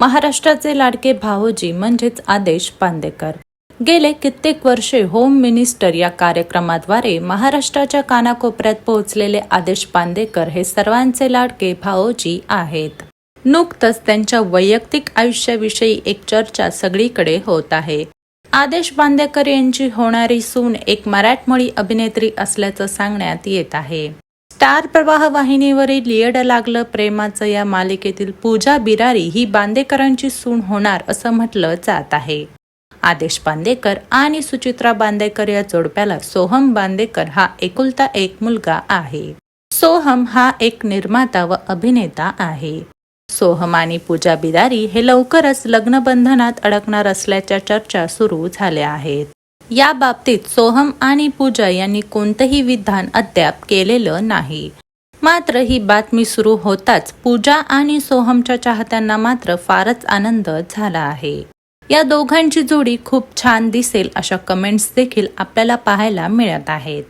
महाराष्ट्राचे लाडके भावोजी म्हणजेच आदेश बांदेकर गेले कित्येक वर्षे होम मिनिस्टर या कार्यक्रमाद्वारे महाराष्ट्राच्या कानाकोपऱ्यात पोहोचलेले आदेश बांदेकर हे सर्वांचे लाडके भावोजी आहेत. नुकतंच त्यांच्या वैयक्तिक आयुष्याविषयी एक चर्चा सगळीकडे होत आहे. आदेश बांदेकर यांची होणारी सून एक मराठमोळी अभिनेत्री असल्याचं सांगण्यात येत आहे. स्टार प्रवाह वाहिनीवरील लियड लागलं. प्रेमाचं या मालिकेतील पूजा बिरारी ही बांदेकरांची सून होणार असं म्हटलं जात आहे. आदेश बांदेकर आणि सुचित्रा बांदेकर या जोडप्याला सोहम बांदेकर हा एकुलता एक मुलगा आहे. सोहम हा एक निर्माता व अभिनेता आहे. सोहम आणि पूजा बिदारी हे लवकरच लग्नबंधनात अडकणार असल्याच्या चर्चा सुरू झाल्या आहेत. या बाबतीत सोहम आणि पूजा यांनी कोणतंही विधान अद्याप केलेलं नाही. मात्र ही बातमी सुरू होताच पूजा आणि सोहमच्या चाहत्यांना मात्र फारच आनंद झाला आहे. या दोघांची जोडी खूप छान दिसेल अशा कमेंट्स देखील आपल्याला पाहायला मिळत आहेत.